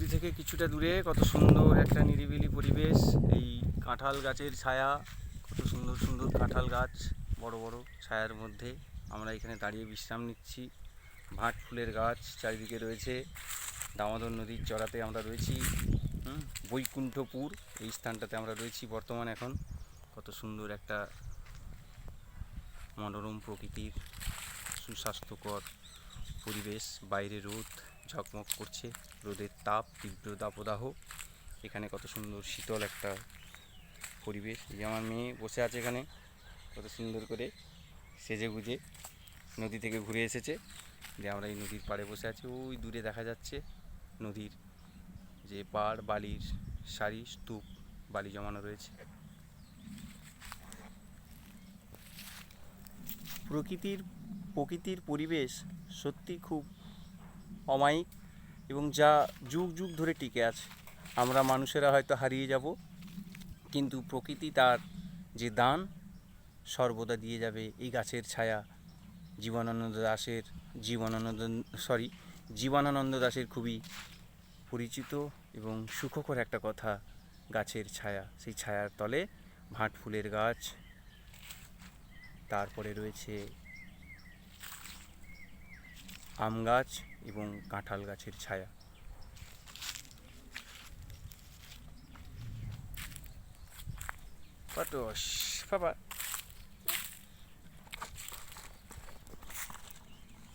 নদী থেকে কিছুটা দূরে কত সুন্দর একটা নিরিবিলি পরিবেশ, এই কাঁঠাল গাছের ছায়া, কত সুন্দর সুন্দর কাঁঠাল গাছ, বড় বড় ছায়ার মধ্যে আমরা এখানে দাঁড়িয়ে বিশ্রাম নিচ্ছি। ভাট ফুলের গাছ চারিদিকে রয়েছে, দামোদর নদীর চড়াতে আমরা রয়েছি বৈকুণ্ঠপুর, এই স্থানটাতে আমরা রয়েছি বর্তমান এখন। কত সুন্দর একটা মনোরম প্রকৃতির সুস্বাস্থ্যকর পরিবেশ, বাইরে রোদ ঝকমক করছে। রোদের তাপ, তীব্র দাবদাহ এখানে কত সুন্দর শীতল একটা পরিবেশ। এই যে আমার মেয়ে বসে আছে এখানে। কত সুন্দর করে সেজে গুজে নদী থেকে ঘুরে এসেছে। যে আমরা এই নদীর পাড়ে বসে আছি। ওই দূরে দেখা যাচ্ছে নদীর যে পাড়, বালির সারি, স্তূপ, বালি জমানো রয়েছে। প্রকৃতির প্রকৃতির পরিবেশ সত্যি খুব অমায়িক এবং যা যুগ যুগ ধরে টিকে আছে। আমরা মানুষেরা হয়তো হারিয়ে যাব, কিন্তু প্রকৃতি তার যে দান, সর্বদা দিয়ে যাবে এই গাছের ছায়া। জীবনানন্দ দাশের জীবনানন্দ, সরি, জীবনানন্দ দাশের খুবই পরিচিত এবং সুখকর একটা কথা, গাছের ছায়া। সেই ছায়ার তলে ভাট ফুলের গাছ, তারপরে রয়েছে আম গাছ এবং কাঁঠাল গাছের ছায়া। বাবা।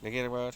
দেখি একবার